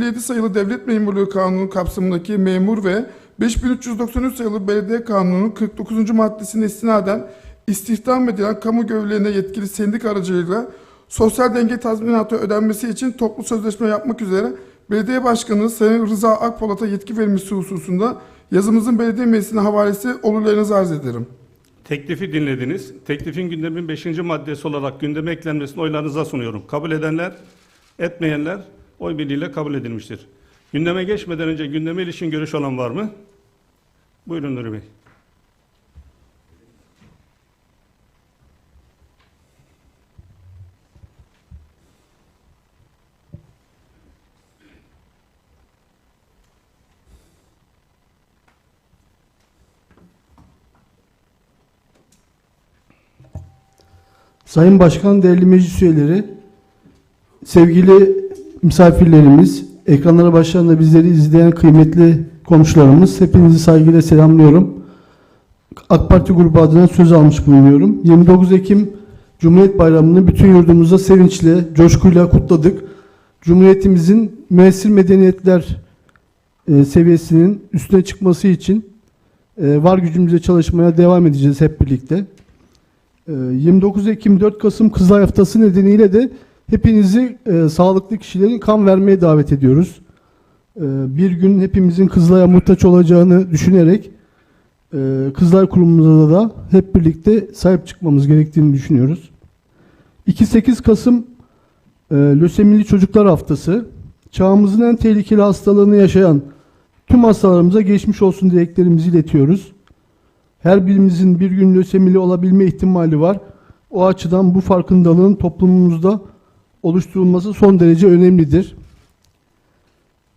57 sayılı Devlet Memurluğu Kanunu kapsamındaki memur ve 5393 sayılı Belediye Kanunu'nun 49. maddesine istinaden istihdam edilen kamu görevlilerine yetkili sendika aracılığıyla sosyal denge tazminatı ödenmesi için toplu sözleşme yapmak üzere Belediye Başkanı Sayın Rıza Akpolat'a yetki verilmesi hususunda yazımızın belediye meclisine havalesi olurlarınızı arz ederim. Teklifi dinlediniz. Teklifin gündemin 5. maddesi olarak gündeme eklenmesini oylarınıza sunuyorum. Kabul edenler, etmeyenler oy birliğiyle kabul edilmiştir. Gündeme geçmeden önce gündeme ilişkin görüş olan var mı? Buyurun Nuri Bey. Sayın Başkan, değerli meclis üyeleri, sevgili misafirlerimiz, ekranlara başlarında bizleri izleyen kıymetli komşularımız, hepinizi saygıyla selamlıyorum. AK Parti grubu adına söz almış bulunuyorum. 29 Ekim Cumhuriyet Bayramı'nı bütün yurdumuzda sevinçle, coşkuyla kutladık. Cumhuriyetimizin müessir medeniyetler e, seviyesinin üstüne çıkması için e, var gücümüzle çalışmaya devam edeceğiz hep birlikte. Ee, 29 Ekim 4 Kasım Kızılay Haftası nedeniyle de hepinizi e, sağlıklı kişilerin kan vermeye davet ediyoruz. Ee, bir gün hepimizin Kızılay'a muhtaç olacağını düşünerek e, Kızılay Kurumu'na da hep birlikte sahip çıkmamız gerektiğini düşünüyoruz. 2-8 Kasım e, Lösemili Çocuklar Haftası. Çağımızın en tehlikeli hastalığını yaşayan tüm hastalarımıza geçmiş olsun dileklerimizi iletiyoruz. Her birimizin bir gün lösemili olabilme ihtimali var. O açıdan bu farkındalığın toplumumuzda oluşturulması son derece önemlidir.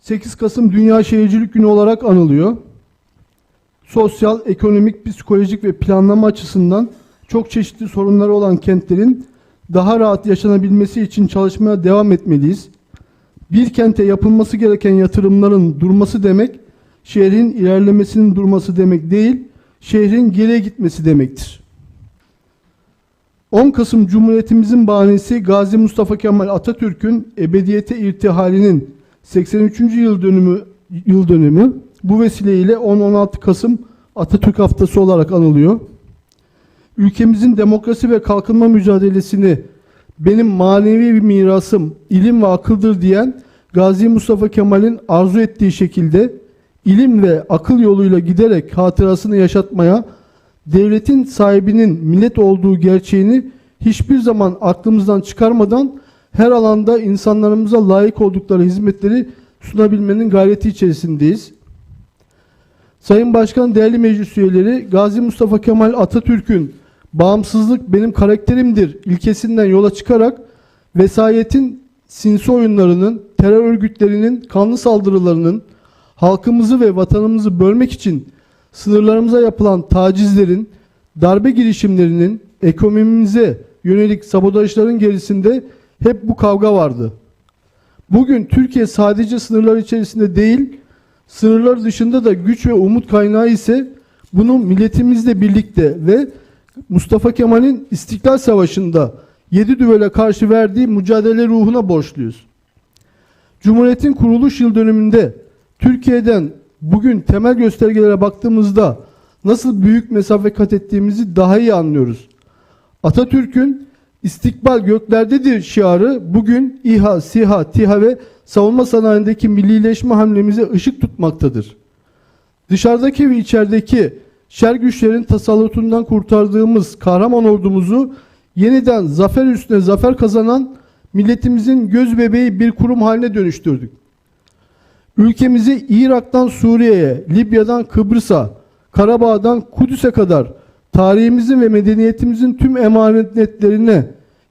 8 Kasım Dünya Şehircilik Günü olarak anılıyor. Sosyal, ekonomik, psikolojik ve planlama açısından çok çeşitli sorunları olan kentlerin daha rahat yaşanabilmesi için çalışmaya devam etmeliyiz. Bir kente yapılması gereken yatırımların durması demek, şehrin ilerlemesinin durması demek değil, şehrin geriye gitmesi demektir. 10 Kasım Cumhuriyetimizin bahanesi Gazi Mustafa Kemal Atatürk'ün ebediyete irtihalinin 83. yıl dönümü yıl dönümü bu vesileyle 10-16 Kasım Atatürk Haftası olarak anılıyor. Ülkemizin demokrasi ve kalkınma mücadelesini benim manevi bir mirasım ilim ve akıldır diyen Gazi Mustafa Kemal'in arzu ettiği şekilde ilim ve akıl yoluyla giderek hatırasını yaşatmaya, devletin sahibinin millet olduğu gerçeğini hiçbir zaman aklımızdan çıkarmadan her alanda insanlarımıza layık oldukları hizmetleri sunabilmenin gayreti içerisindeyiz. Sayın Başkan, değerli meclis üyeleri, Gazi Mustafa Kemal Atatürk'ün bağımsızlık benim karakterimdir ilkesinden yola çıkarak vesayetin sinsi oyunlarının, terör örgütlerinin kanlı saldırılarının, halkımızı ve vatanımızı bölmek için sınırlarımıza yapılan tacizlerin, darbe girişimlerinin, ekonomimize yönelik sabotajların gerisinde hep bu kavga vardı. Bugün Türkiye sadece sınırlar içerisinde değil, sınırlar dışında da güç ve umut kaynağı ise bunu milletimizle birlikte ve Mustafa Kemal'in İstiklal Savaşı'nda yedi düvele karşı verdiği mücadele ruhuna borçluyuz. Cumhuriyetin kuruluş yıl dönümünde Türkiye'den bugün temel göstergelere baktığımızda nasıl büyük mesafe kat ettiğimizi daha iyi anlıyoruz. Atatürk'ün istikbal göklerdedir şiarı bugün İHA, SİHA, TİHA ve savunma sanayindeki millileşme hamlemize ışık tutmaktadır. Dışarıdaki ve içerideki şer güçlerin tasallutundan kurtardığımız kahraman ordumuzu yeniden zafer üstüne zafer kazanan milletimizin göz bebeği bir kurum haline dönüştürdük. Ülkemizi Irak'tan Suriye'ye, Libya'dan Kıbrıs'a, Karabağ'dan Kudüs'e kadar tarihimizin ve medeniyetimizin tüm emanetlerine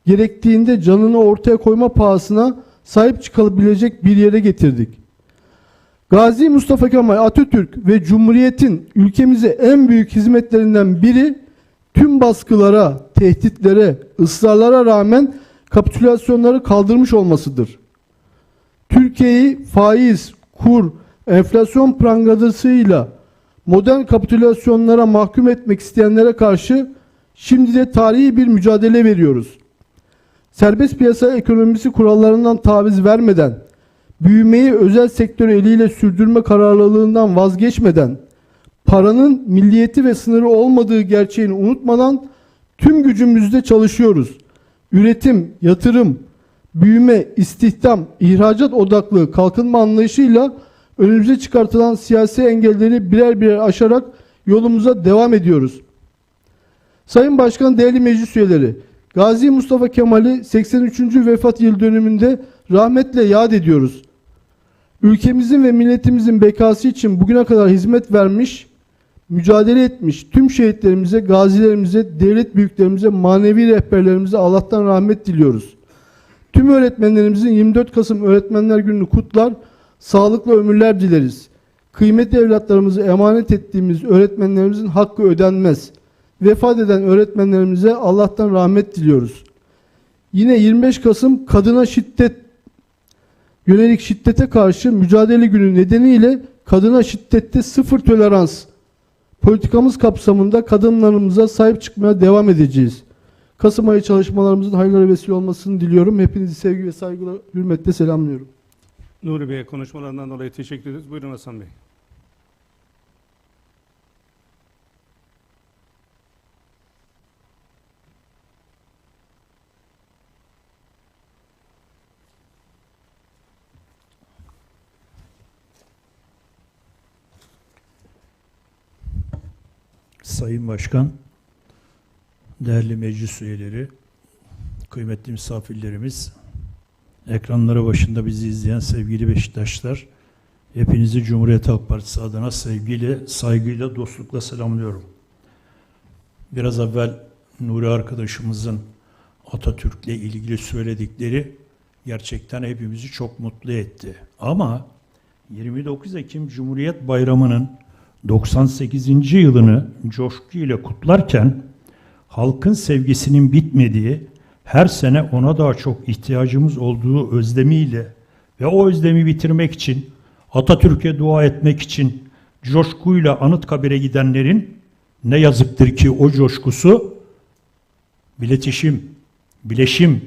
gerektiğinde canını ortaya koyma pahasına sahip çıkabilecek bir yere getirdik. Gazi Mustafa Kemal Atatürk ve Cumhuriyet'in ülkemize en büyük hizmetlerinden biri tüm baskılara, tehditlere, ısrarlara rağmen kapitülasyonları kaldırmış olmasıdır. Türkiye'yi faiz, kur, enflasyon prangadasıyla modern kapitülasyonlara mahkum etmek isteyenlere karşı şimdi de tarihi bir mücadele veriyoruz. Serbest piyasa ekonomisi kurallarından taviz vermeden büyümeyi özel sektör eliyle sürdürme kararlılığından vazgeçmeden, paranın milliyeti ve sınırı olmadığı gerçeğini unutmadan tüm gücümüzle çalışıyoruz. Üretim, yatırım, büyüme, istihdam, ihracat odaklı kalkınma anlayışıyla önümüze çıkartılan siyasi engelleri birer birer aşarak yolumuza devam ediyoruz. Sayın Başkan, değerli meclis üyeleri, Gazi Mustafa Kemal'i 83. vefat yıl dönümünde rahmetle yad ediyoruz. Ülkemizin ve milletimizin bekası için bugüne kadar hizmet vermiş, mücadele etmiş tüm şehitlerimize, gazilerimize, devlet büyüklerimize, manevi rehberlerimize Allah'tan rahmet diliyoruz. Tüm öğretmenlerimizin 24 Kasım Öğretmenler Günü'nü kutlar, sağlıklı ömürler dileriz. Kıymetli evlatlarımızı emanet ettiğimiz öğretmenlerimizin hakkı ödenmez. Vefat eden öğretmenlerimize Allah'tan rahmet diliyoruz. Yine 25 Kasım kadına şiddet yönelik şiddete karşı mücadele günü nedeniyle kadına şiddette sıfır tolerans politikamız kapsamında kadınlarımıza sahip çıkmaya devam edeceğiz. Kasım ayı çalışmalarımızın hayırlara vesile olmasını diliyorum. Hepinizi sevgi ve saygıyla hürmetle selamlıyorum. Nuri Bey'e konuşmalarından dolayı teşekkür ederiz. Buyurun Hasan Bey. Sayın Başkan, değerli meclis üyeleri, kıymetli misafirlerimiz, ekranları başında bizi izleyen sevgili Beşiktaşlar, hepinizi Cumhuriyet Halk Partisi adına sevgiyle, saygıyla, dostlukla selamlıyorum. Biraz evvel Nuri arkadaşımızın Atatürk'le ilgili söyledikleri gerçekten hepimizi çok mutlu etti. Ama 29 Ekim Cumhuriyet Bayramı'nın 98. yılını coşkuyla kutlarken halkın sevgisinin bitmediği, her sene ona daha çok ihtiyacımız olduğu özlemiyle ve o özlemi bitirmek için, Atatürk'e dua etmek için coşkuyla Anıtkabir'e gidenlerin ne yazıktır ki o coşkusu biletişim, bileşim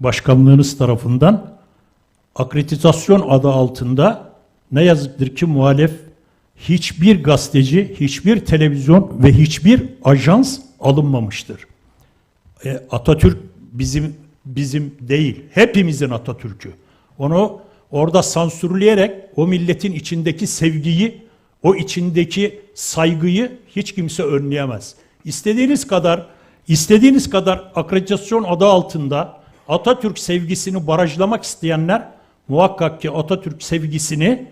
başkanlığınız tarafından akreditasyon adı altında ne yazıktır ki muhalef hiçbir gazeteci, hiçbir televizyon ve hiçbir ajans alınmamıştır. E, Atatürk bizim bizim değil, hepimizin Atatürk'ü. Onu orada sansürleyerek o milletin içindeki sevgiyi, o içindeki saygıyı hiç kimse önleyemez. İstediğiniz kadar, istediğiniz kadar akreditasyon adı altında Atatürk sevgisini barajlamak isteyenler muhakkak ki Atatürk sevgisini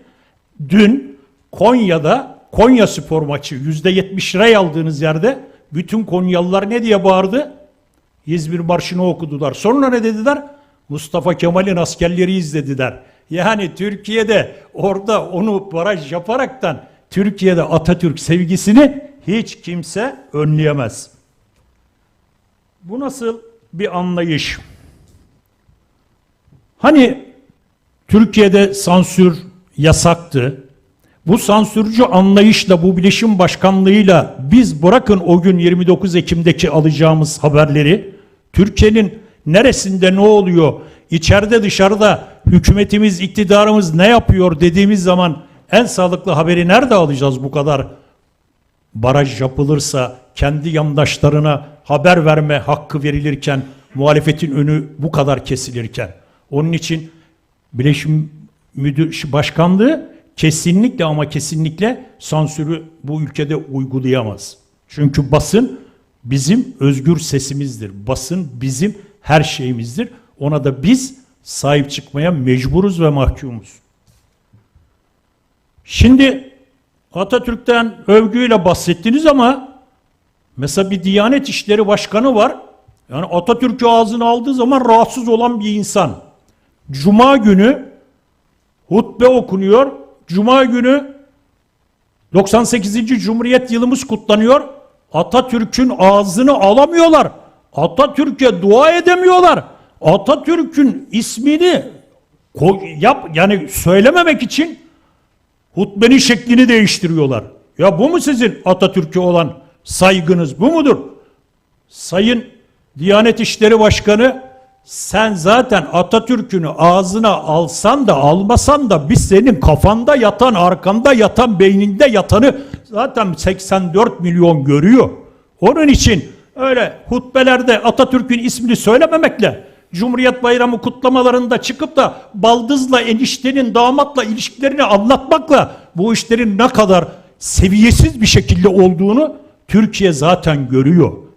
dün Konya'da Konya spor maçı %70 liraya aldığınız yerde bütün Konyalılar ne diye bağırdı? İzmir Marşı'nı okudular. Sonra ne dediler? Mustafa Kemal'in askerleri izlediler. Yani Türkiye'de orada onu baraj yaparaktan Türkiye'de Atatürk sevgisini hiç kimse önleyemez. Bu nasıl bir anlayış? Hani Türkiye'de sansür yasaktı. Bu sansürcü anlayışla, bu bilişim başkanlığıyla biz bırakın o gün 29 Ekim'deki alacağımız haberleri, Türkiye'nin neresinde ne oluyor, içeride dışarıda hükümetimiz, iktidarımız ne yapıyor dediğimiz zaman en sağlıklı haberi nerede alacağız bu kadar? Baraj yapılırsa kendi yandaşlarına haber verme hakkı verilirken muhalefetin önü bu kadar kesilirken. Onun için Bileşim Müdür Başkanlığı kesinlikle ama kesinlikle sansürü bu ülkede uygulayamaz. Çünkü basın bizim özgür sesimizdir. Basın bizim her şeyimizdir. Ona da biz sahip çıkmaya mecburuz ve mahkumuz. Şimdi Atatürk'ten övgüyle bahsettiniz ama mesela bir Diyanet İşleri Başkanı var. Yani Atatürk'ü ağzına aldığı zaman rahatsız olan bir insan. Cuma günü hutbe okunuyor. Cuma günü 98. Cumhuriyet yılımız kutlanıyor. Atatürk'ün ağzını alamıyorlar. Atatürk'e dua edemiyorlar. Atatürk'ün ismini yap yani söylememek için hutbenin şeklini değiştiriyorlar. Ya bu mu sizin Atatürk'e olan saygınız? Bu mudur? Sayın Diyanet İşleri Başkanı sen zaten Atatürk'ünü ağzına alsan da almasan da biz senin kafanda yatan, arkanda yatan, beyninde yatanı zaten 84 milyon görüyor. Onun için öyle hutbelerde Atatürk'ün ismini söylememekle Cumhuriyet Bayramı kutlamalarında çıkıp da baldızla eniştenin damatla ilişkilerini anlatmakla bu işlerin ne kadar seviyesiz bir şekilde olduğunu Türkiye zaten görüyor.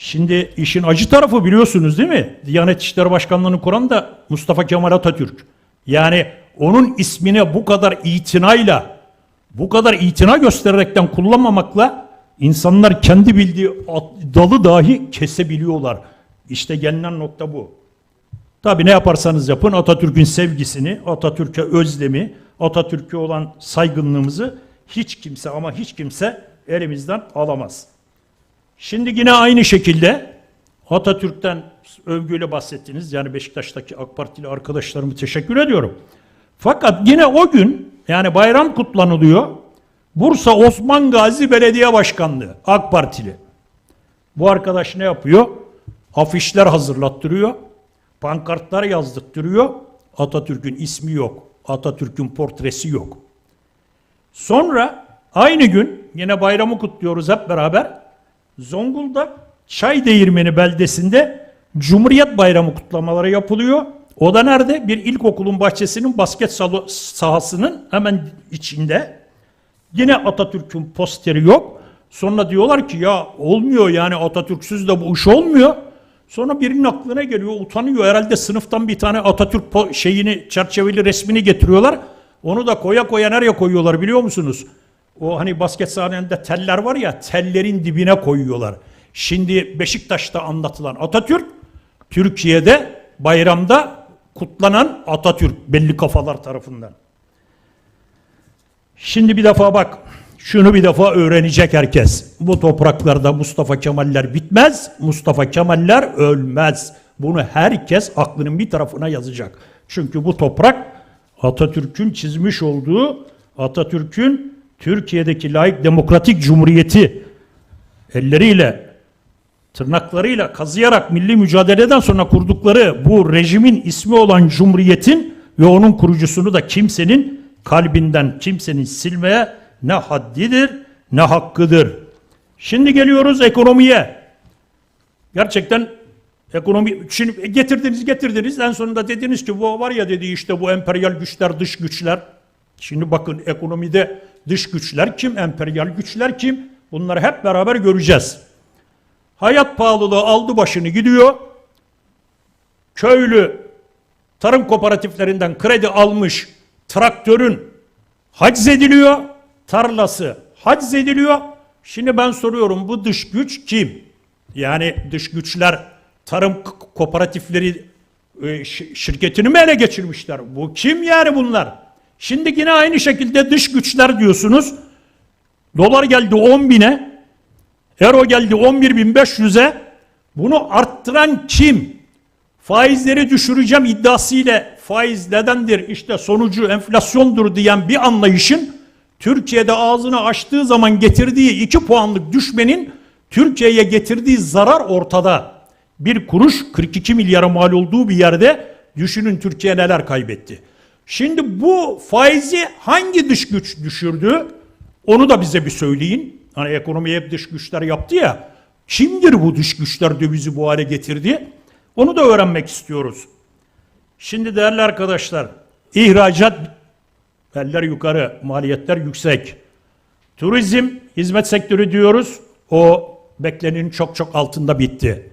Şimdi işin acı tarafı biliyorsunuz değil mi? Diyanet İşleri Başkanlığı'nı kuran da Mustafa Kemal Atatürk. Yani onun ismine bu kadar itinayla, bu kadar itina göstererekten kullanmamakla insanlar kendi bildiği dalı dahi kesebiliyorlar. İşte gelinen nokta bu. Tabii ne yaparsanız yapın Atatürk'ün sevgisini, Atatürk'e özlemi, Atatürk'e olan saygınlığımızı hiç kimse ama hiç kimse elimizden alamaz. Şimdi yine aynı şekilde Atatürk'ten övgüyle bahsettiniz. Yani Beşiktaş'taki AK Partili arkadaşlarımı teşekkür ediyorum. Fakat yine o gün yani bayram kutlanılıyor. Bursa Osman Gazi Belediye Başkanlığı AK Partili. Bu arkadaş ne yapıyor? Afişler hazırlattırıyor. Pankartlar yazdırtıyor. Atatürk'ün ismi yok. Atatürk'ün portresi yok. Sonra aynı gün yine bayramı kutluyoruz hep beraber. Zonguldak Çay Değirmeni beldesinde Cumhuriyet Bayramı kutlamaları yapılıyor. O da nerede? Bir ilkokulun bahçesinin basket sahasının hemen içinde. Yine Atatürk'ün posteri yok. Sonra diyorlar ki ya olmuyor yani Atatürk'süz de bu iş olmuyor. Sonra birinin aklına geliyor, utanıyor. Herhalde sınıftan bir tane Atatürk şeyini, çerçeveli resmini getiriyorlar. Onu da koya koya nereye koyuyorlar biliyor musunuz? O hani basket sahalarında teller var ya, tellerin dibine koyuyorlar. Şimdi Beşiktaş'ta anlatılan Atatürk, Türkiye'de bayramda kutlanan Atatürk belli kafalar tarafından. Şimdi bir defa bak, şunu bir defa öğrenecek herkes. Bu topraklarda Mustafa Kemaller bitmez, Mustafa Kemaller ölmez. Bunu herkes aklının bir tarafına yazacak. Çünkü bu toprak Atatürk'ün çizmiş olduğu, Atatürk'ün Türkiye'deki layık demokratik cumhuriyeti elleriyle, tırnaklarıyla kazıyarak milli mücadeleden sonra kurdukları bu rejimin ismi olan cumhuriyetin ve onun kurucusunu da kimsenin kalbinden kimsenin silmeye ne haddidir ne hakkıdır. Şimdi geliyoruz ekonomiye. Gerçekten ekonomi şimdi getirdiniz getirdiniz en sonunda dediniz ki bu var ya dedi işte bu emperyal güçler dış güçler. Şimdi bakın ekonomide dış güçler kim emperyal güçler kim bunları hep beraber göreceğiz. Hayat pahalılığı aldı başını gidiyor. Köylü tarım kooperatiflerinden kredi almış traktörün haciz ediliyor. Tarlası haciz ediliyor. Şimdi ben soruyorum bu dış güç kim? Yani dış güçler tarım kooperatifleri e, şirketini mi ele geçirmişler? Bu kim yani bunlar? Şimdi yine aynı şekilde dış güçler diyorsunuz. Dolar geldi 10 bine. Euro geldi 11.500'e. Bunu arttıran kim? Faizleri düşüreceğim iddiasıyla faiz nedendir işte sonucu enflasyondur diyen bir anlayışın Türkiye'de ağzını açtığı zaman getirdiği 2 puanlık düşmenin Türkiye'ye getirdiği zarar ortada. Bir kuruş 42 milyara mal olduğu bir yerde düşünün Türkiye neler kaybetti. Şimdi bu faizi hangi dış güç düşürdü? Onu da bize bir söyleyin. Hani ekonomiye hep dış güçler yaptı ya. Kimdir bu dış güçler dövizi bu hale getirdi? Onu da öğrenmek istiyoruz. Şimdi değerli arkadaşlar, ihracat eller yukarı, maliyetler yüksek. Turizm, hizmet sektörü diyoruz. O beklenenin çok çok altında bitti.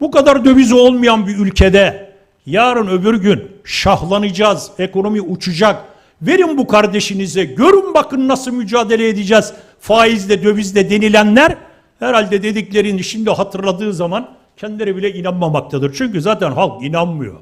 Bu kadar dövizi olmayan bir ülkede yarın öbür gün şahlanacağız, ekonomi uçacak. Verin bu kardeşinize, görün bakın nasıl mücadele edeceğiz faizle, dövizle denilenler herhalde dediklerini şimdi hatırladığı zaman kendileri bile inanmamaktadır. Çünkü zaten halk inanmıyor.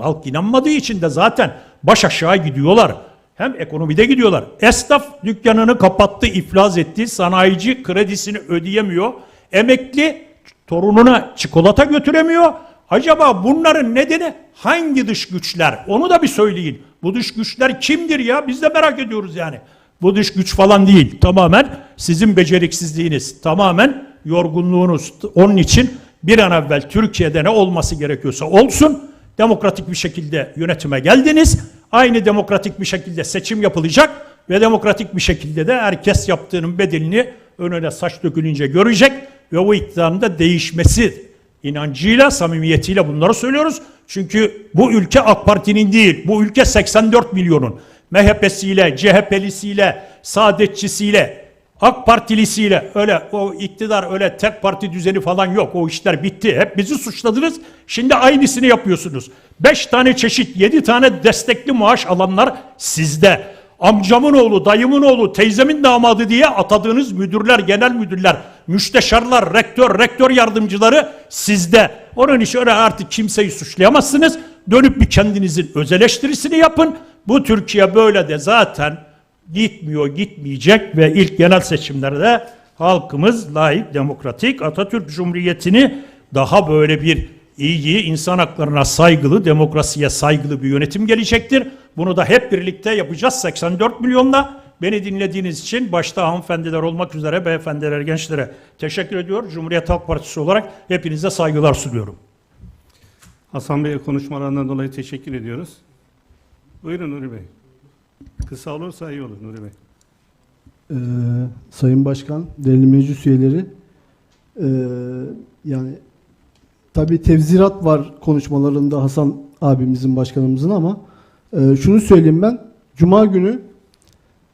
Halk inanmadığı için de zaten baş aşağı gidiyorlar. Hem ekonomide gidiyorlar. Esnaf dükkanını kapattı, iflas etti. Sanayici kredisini ödeyemiyor. Emekli torununa çikolata götüremiyor. Acaba bunların nedeni hangi dış güçler? Onu da bir söyleyin. Bu dış güçler kimdir ya? Biz de merak ediyoruz yani. Bu dış güç falan değil. Tamamen sizin beceriksizliğiniz. Tamamen yorgunluğunuz. Onun için Bir an evvel Türkiye'de ne olması gerekiyorsa olsun. Demokratik bir şekilde yönetime geldiniz. Aynı demokratik bir şekilde seçim yapılacak ve demokratik bir şekilde de herkes yaptığının bedelini önüne saç dökülünce görecek ve o iktidarın da değişmesi inancıyla, samimiyetiyle bunları söylüyoruz. Çünkü bu ülke AK Parti'nin değil, bu ülke 84 milyonun. MHP'siyle, CHP'lisiyle, Saadetçisiyle, AK Partilisiyle öyle o iktidar öyle tek parti düzeni falan yok. O işler bitti. Hep bizi suçladınız. Şimdi aynısını yapıyorsunuz. Beş tane çeşit, yedi tane destekli maaş alanlar sizde. Amcamın oğlu, dayımın oğlu, teyzemin damadı diye atadığınız müdürler, genel müdürler, müsteşarlar, rektör, rektör yardımcıları sizde. Onun için öyle artık kimseyi suçlayamazsınız. Dönüp bir kendinizin öz yapın. Bu Türkiye böyle de zaten gitmiyor, gitmeyecek ve ilk genel seçimlerde halkımız layık, demokratik Atatürk Cumhuriyeti'ni daha böyle bir iyi, insan haklarına saygılı, demokrasiye saygılı bir yönetim gelecektir. Bunu da hep birlikte yapacağız 84 milyonla. Beni dinlediğiniz için başta hanımefendiler olmak üzere beyefendiler, gençlere teşekkür ediyor. Cumhuriyet Halk Partisi olarak hepinize saygılar sunuyorum. Hasan Bey'e konuşmalarından dolayı teşekkür ediyoruz. Buyurun Nuri Bey. Kısa olursa iyi olur Nuri Bey. Ee, Sayın Başkan, değerli meclis üyeleri, ee, yani tabii tevzirat var konuşmalarında Hasan abimizin, başkanımızın ama ee, şunu söyleyeyim ben, Cuma günü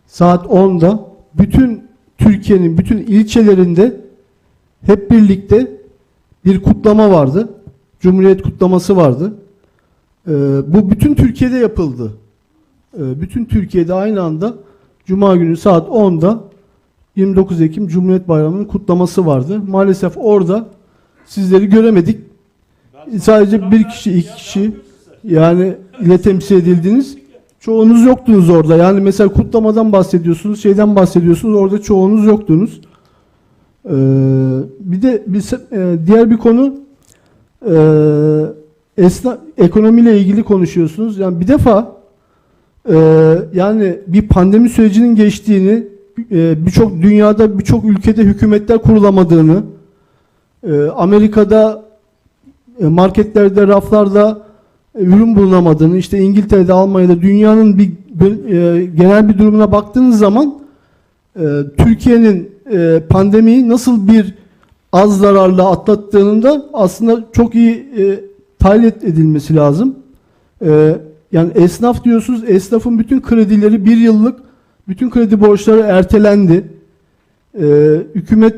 saat 10'da bütün Türkiye'nin bütün ilçelerinde hep birlikte bir kutlama vardı. Cumhuriyet kutlaması vardı. Ee, bu bütün Türkiye'de yapıldı. Ee, bütün Türkiye'de aynı anda Cuma günü saat 10'da 29 Ekim Cumhuriyet Bayramı'nın kutlaması vardı. Maalesef orada sizleri göremedik. Sadece bir kişi, iki kişi yani ile temsil edildiniz. Çoğunuz yoktunuz orada. Yani mesela kutlamadan bahsediyorsunuz, şeyden bahsediyorsunuz. Orada çoğunuz yoktunuz. Ee, bir de bir, e, diğer bir konu e, esna, ekonomiyle ilgili konuşuyorsunuz. Yani bir defa e, yani bir pandemi sürecinin geçtiğini, e, birçok dünyada birçok ülkede hükümetler kurulamadığını, e, Amerika'da e, marketlerde, raflarda ürün bulunamadığını, işte İngiltere'de, Almanya'da dünyanın bir e, genel bir durumuna baktığınız zaman e, Türkiye'nin e, pandemiyi nasıl bir az zararla atlattığının da aslında çok iyi e, tahlil edilmesi lazım. E, yani esnaf diyorsunuz, esnafın bütün kredileri bir yıllık, bütün kredi borçları ertelendi. E, hükümet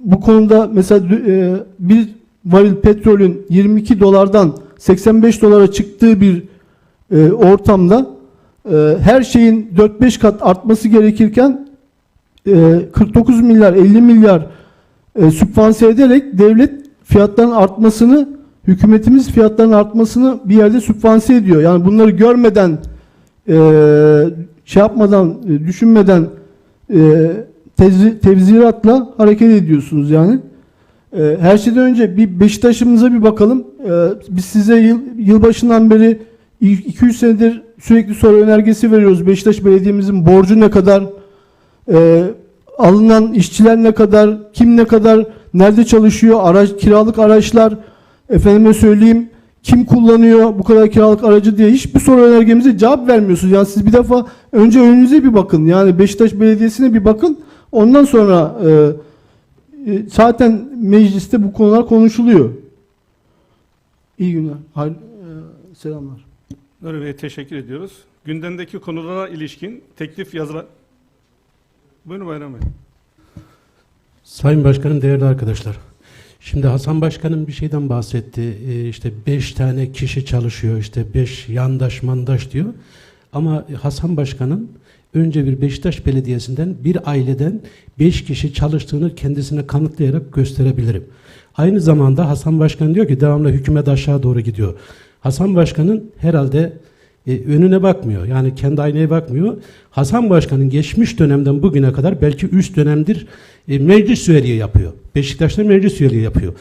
bu konuda mesela e, bir varil petrolün 22 dolardan 85 dolara çıktığı bir e, ortamda e, her şeyin 4-5 kat artması gerekirken e, 49 milyar 50 milyar e, sübvanse ederek devlet fiyatların artmasını hükümetimiz fiyatların artmasını bir yerde sübvanse ediyor. Yani bunları görmeden e, şey yapmadan e, düşünmeden e, tevzi- tevziratla hareket ediyorsunuz yani. E, her şeyden önce bir Beşiktaş'ımıza bir bakalım. E, biz size yıl, yılbaşından beri 200 senedir sürekli soru önergesi veriyoruz. Beşiktaş Belediye'mizin borcu ne kadar, e, alınan işçiler ne kadar, kim ne kadar, nerede çalışıyor, araç, kiralık araçlar, efendime söyleyeyim, kim kullanıyor bu kadar kiralık aracı diye hiçbir soru önergemize cevap vermiyorsunuz. Yani siz bir defa önce önünüze bir bakın. Yani Beşiktaş Belediyesi'ne bir bakın. Ondan sonra e, e, zaten mecliste bu konular konuşuluyor. İyi günler. Hayır, e, selamlar. Nuri Bey'e teşekkür ediyoruz. Gündemdeki konulara ilişkin teklif yazılar... Buyurun Bayram Bey. Sayın Başkanım, değerli arkadaşlar. Şimdi Hasan Başkanım bir şeyden bahsetti. Ee, işte beş tane kişi çalışıyor, işte beş yandaş mandaş diyor. Ama Hasan Başkan'ın önce bir Beşiktaş Belediyesi'nden bir aileden beş kişi çalıştığını kendisine kanıtlayarak gösterebilirim. Aynı zamanda Hasan Başkan diyor ki devamlı hükümet aşağı doğru gidiyor. Hasan Başkan'ın herhalde e, önüne bakmıyor. Yani kendi aynaya bakmıyor. Hasan Başkan'ın geçmiş dönemden bugüne kadar belki üst dönemdir e, meclis üyeliği yapıyor. Beşiktaş'ta meclis üyeliği yapıyor.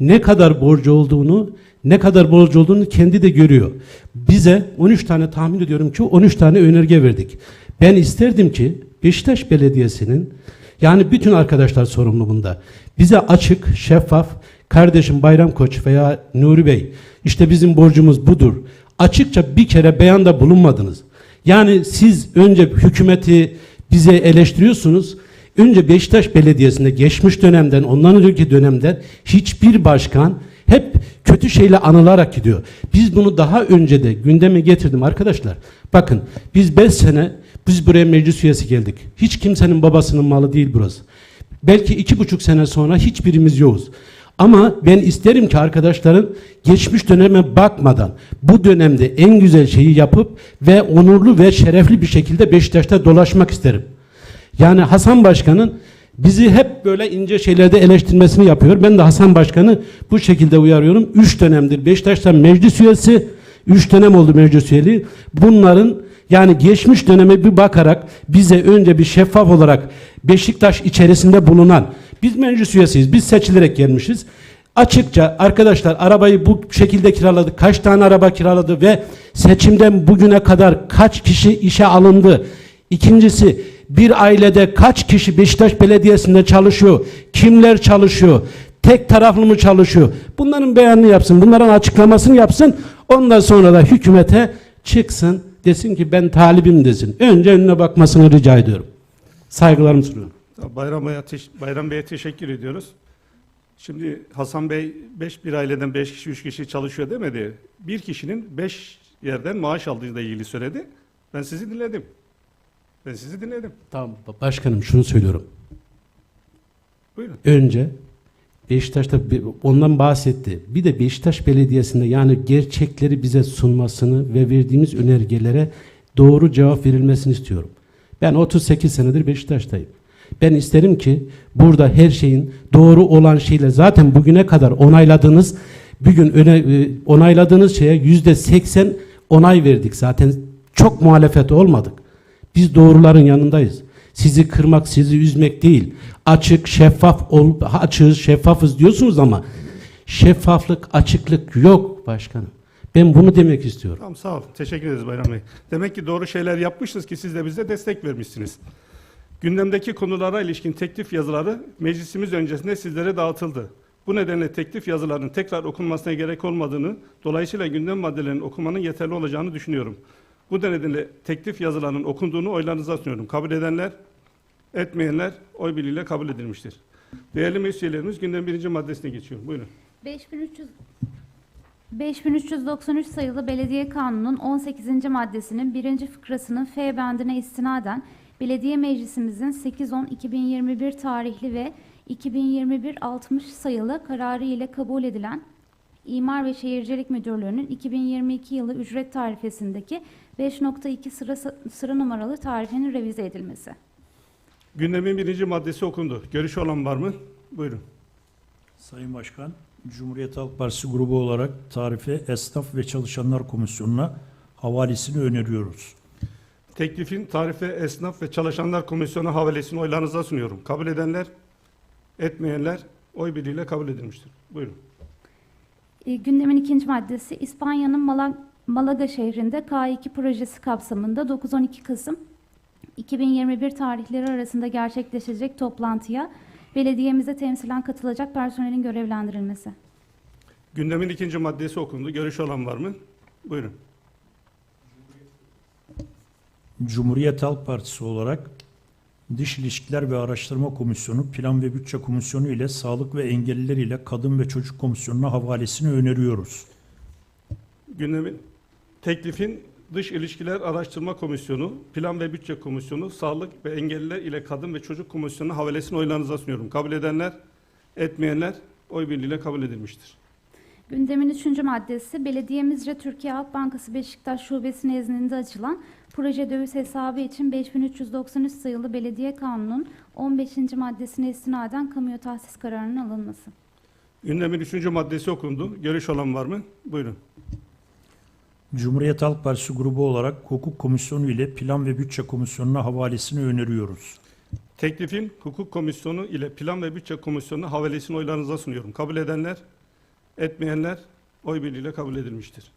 Ne kadar borcu olduğunu, ne kadar borcu olduğunu kendi de görüyor. Bize 13 tane tahmin ediyorum ki 13 tane önerge verdik. Ben isterdim ki Beşiktaş Belediyesi'nin yani bütün arkadaşlar sorumlu bunda. Bize açık, şeffaf, kardeşim Bayram Koç veya Nuri Bey işte bizim borcumuz budur. Açıkça bir kere beyanda bulunmadınız. Yani siz önce hükümeti bize eleştiriyorsunuz. Önce Beşiktaş Belediyesi'nde geçmiş dönemden, ondan önceki dönemden hiçbir başkan hep kötü şeyle anılarak gidiyor. Biz bunu daha önce de gündeme getirdim arkadaşlar. Bakın biz 5 sene biz buraya meclis üyesi geldik. Hiç kimsenin babasının malı değil burası. Belki iki buçuk sene sonra hiçbirimiz yokuz. Ama ben isterim ki arkadaşların geçmiş döneme bakmadan bu dönemde en güzel şeyi yapıp ve onurlu ve şerefli bir şekilde Beşiktaş'ta dolaşmak isterim. Yani Hasan Başkan'ın bizi hep böyle ince şeylerde eleştirmesini yapıyor. Ben de Hasan Başkan'ı bu şekilde uyarıyorum. Üç dönemdir Beşiktaş'ta meclis üyesi, üç dönem oldu meclis üyeliği. Bunların yani geçmiş döneme bir bakarak bize önce bir şeffaf olarak Beşiktaş içerisinde bulunan biz meclis üyesiyiz. Biz seçilerek gelmişiz. Açıkça arkadaşlar arabayı bu şekilde kiraladık. Kaç tane araba kiraladı ve seçimden bugüne kadar kaç kişi işe alındı? İkincisi bir ailede kaç kişi Beşiktaş Belediyesi'nde çalışıyor? Kimler çalışıyor? Tek taraflı mı çalışıyor? Bunların beyanını yapsın. Bunların açıklamasını yapsın. Ondan sonra da hükümete çıksın. Desin ki ben talibim desin. Önce önüne bakmasını rica ediyorum. Saygılarımı sunuyorum. Bayram Bey'e, Bayram Bey'e teşekkür ediyoruz. Şimdi Hasan Bey 5 bir aileden 5 kişi 3 kişi çalışıyor demedi. Bir kişinin 5 yerden maaş aldığıyla ilgili söyledi. Ben sizi dinledim. Ben sizi dinledim. Tamam başkanım şunu söylüyorum. Buyurun. Önce Beşiktaş'ta bir- ondan bahsetti. Bir de Beşiktaş Belediyesi'nde yani gerçekleri bize sunmasını ve verdiğimiz önergelere doğru cevap verilmesini istiyorum. Ben 38 senedir Beşiktaş'tayım. Ben isterim ki burada her şeyin doğru olan şeyle zaten bugüne kadar onayladığınız bugün öne, e, onayladığınız şeye yüzde 80 onay verdik. Zaten çok muhalefet olmadık. Biz doğruların yanındayız. Sizi kırmak, sizi üzmek değil. Açık, şeffaf ol, açığız, şeffafız diyorsunuz ama şeffaflık, açıklık yok başkanım. Ben bunu demek istiyorum. Tamam sağ ol. Teşekkür ederiz Bayram Bey. Demek ki doğru şeyler yapmışız ki siz de bize destek vermişsiniz. Gündemdeki konulara ilişkin teklif yazıları meclisimiz öncesinde sizlere dağıtıldı. Bu nedenle teklif yazılarının tekrar okunmasına gerek olmadığını, dolayısıyla gündem maddelerinin okumanın yeterli olacağını düşünüyorum. Bu nedenle teklif yazılarının okunduğunu oylarınıza sunuyorum. Kabul edenler, etmeyenler oy birliğiyle kabul edilmiştir. Değerli meclis üyelerimiz gündem birinci maddesine geçiyor. Buyurun. 5300 5393 sayılı Belediye Kanunu'nun 18. maddesinin 1. fıkrasının F bendine istinaden Belediye Meclisimizin 8-10-2021 tarihli ve 2021-60 sayılı kararı ile kabul edilen İmar ve Şehircilik Müdürlüğü'nün 2022 yılı ücret tarifesindeki 5.2 sıra, sıra numaralı tarifenin revize edilmesi. Gündemin birinci maddesi okundu. Görüşü olan var mı? Buyurun. Sayın Başkan, Cumhuriyet Halk Partisi grubu olarak tarife Esnaf ve Çalışanlar Komisyonu'na havalesini öneriyoruz. Teklifin tarife esnaf ve çalışanlar komisyonu havalesini oylarınıza sunuyorum. Kabul edenler, etmeyenler oy birliğiyle kabul edilmiştir. Buyurun. E, Gündemin ikinci maddesi İspanya'nın Mala- Malaga şehrinde K2 projesi kapsamında 9-12 Kasım 2021 tarihleri arasında gerçekleşecek toplantıya belediyemize temsilen katılacak personelin görevlendirilmesi. Gündemin ikinci maddesi okundu. Görüşü olan var mı? Buyurun. Cumhuriyet Halk Partisi olarak Dış İlişkiler ve Araştırma Komisyonu, Plan ve Bütçe Komisyonu ile Sağlık ve Engelliler ile Kadın ve Çocuk Komisyonu'na havalesini öneriyoruz. Gündemin teklifin Dış İlişkiler Araştırma Komisyonu, Plan ve Bütçe Komisyonu, Sağlık ve Engelliler ile Kadın ve Çocuk Komisyonu'na havalesini oylarınıza sunuyorum. Kabul edenler, etmeyenler oy birliğiyle kabul edilmiştir. Gündemin üçüncü maddesi belediyemizce Türkiye Halk Bankası Beşiktaş Şubesi nezdinde açılan proje döviz hesabı için 5393 sayılı Belediye Kanunu'nun 15. maddesine istinaden kamuya tahsis kararının alınması. Gündemin üçüncü maddesi okundu. Görüş olan var mı? Buyurun. Cumhuriyet Halk Partisi grubu olarak Hukuk Komisyonu ile Plan ve Bütçe Komisyonu'na havalesini öneriyoruz. Teklifin Hukuk Komisyonu ile Plan ve Bütçe Komisyonu'na havalesini oylarınıza sunuyorum. Kabul edenler, etmeyenler oy birliğiyle kabul edilmiştir.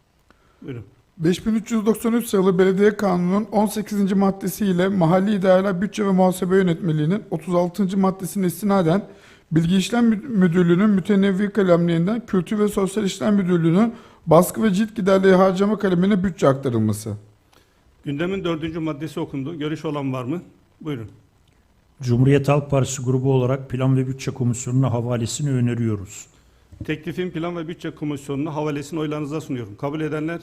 Buyurun. 5393 sayılı Belediye Kanunu'nun 18. maddesiyle Mahalli İdareler Bütçe ve Muhasebe Yönetmeliği'nin 36. maddesine istinaden Bilgi İşlem Mü- Müdürlüğü'nün mütenevvi kalemliğinden Kültür ve Sosyal İşler Müdürlüğü'nün baskı ve cilt giderleri harcama kalemine bütçe aktarılması. Gündemin dördüncü maddesi okundu. Görüş olan var mı? Buyurun. Cumhuriyet Halk Partisi grubu olarak Plan ve Bütçe Komisyonu'na havalesini öneriyoruz. Teklifin Plan ve Bütçe Komisyonu'na havalesini oylarınıza sunuyorum. Kabul edenler,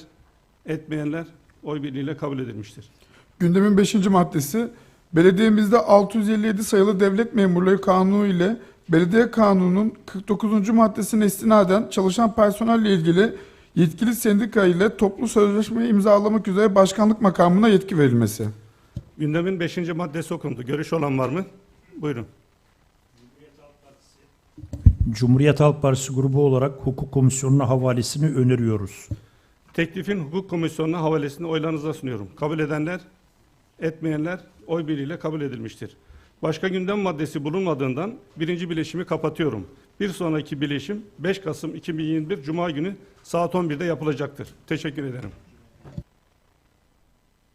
etmeyenler oy birliğiyle kabul edilmiştir. Gündemin 5. maddesi belediyemizde 657 sayılı devlet memurları kanunu ile belediye kanununun 49. maddesine istinaden çalışan personelle ilgili yetkili sendika ile toplu sözleşmeyi imzalamak üzere başkanlık makamına yetki verilmesi. Gündemin beşinci maddesi okundu. Görüş olan var mı? Buyurun. Cumhuriyet Halk Partisi grubu olarak Hukuk Komisyonu'na havalesini öneriyoruz. Teklifin Hukuk Komisyonu'na havalesini oylarınıza sunuyorum. Kabul edenler, etmeyenler oy birliğiyle kabul edilmiştir. Başka gündem maddesi bulunmadığından birinci bileşimi kapatıyorum. Bir sonraki bileşim 5 Kasım 2021 Cuma günü saat 11'de yapılacaktır. Teşekkür ederim.